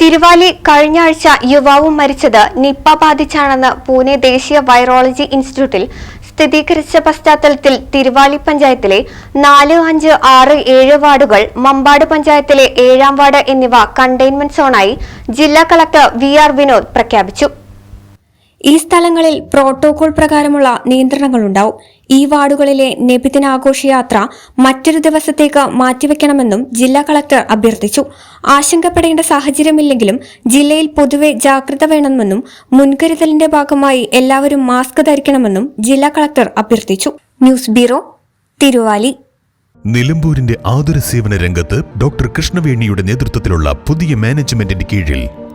തിരുവാലി കഴിഞ്ഞ ആഴ്ച യുവാവും മരിച്ചത് നിപ്പ ബാധിച്ചാണെന്ന് പൂനെ ദേശീയ വൈറോളജി ഇൻസ്റ്റിറ്റ്യൂട്ടിൽ സ്ഥിരീകരിച്ച പശ്ചാത്തലത്തിൽ തിരുവാലി പഞ്ചായത്തിലെ നാല് അഞ്ച് ആറ് ഏഴ് വാർഡുകൾ മമ്പാട് പഞ്ചായത്തിലെ ഏഴാം വാർഡ് എന്നിവ കണ്ടെയ്ൻമെന്റ് സോണായി ജില്ലാ കളക്ടർ വി ആർ വിനോദ് പ്രഖ്യാപിച്ചു. ഈ സ്ഥലങ്ങളിൽ പ്രോട്ടോകോൾ പ്രകാരമുള്ള നിയന്ത്രണങ്ങളുണ്ടാവും. ഈ വാർഡുകളിലെ നബിദിന ആഘോഷയാത്ര മറ്റൊരു ദിവസത്തേക്ക് മാറ്റിവെക്കണമെന്നും ജില്ലാ കളക്ടർ അഭ്യർത്ഥിച്ചു. ആശങ്കപ്പെടേണ്ട സാഹചര്യമില്ലെങ്കിലും ജില്ലയിൽ പൊതുവെ ജാഗ്രത വേണമെന്നും മുൻകരുതലിന്റെ ഭാഗമായി എല്ലാവരും മാസ്ക് ധരിക്കണമെന്നും ജില്ലാ കളക്ടർ അഭ്യർത്ഥിച്ചു. News bureau Thiruvali. നിലമ്പൂരിന്റെ ആതുര സേവന രംഗത്ത് ഡോക്ടർ കൃഷ്ണവേണിയുടെ നേതൃത്വത്തിലുള്ള പുതിയ മാനേജ്മെന്റിന്റെ കീഴിൽ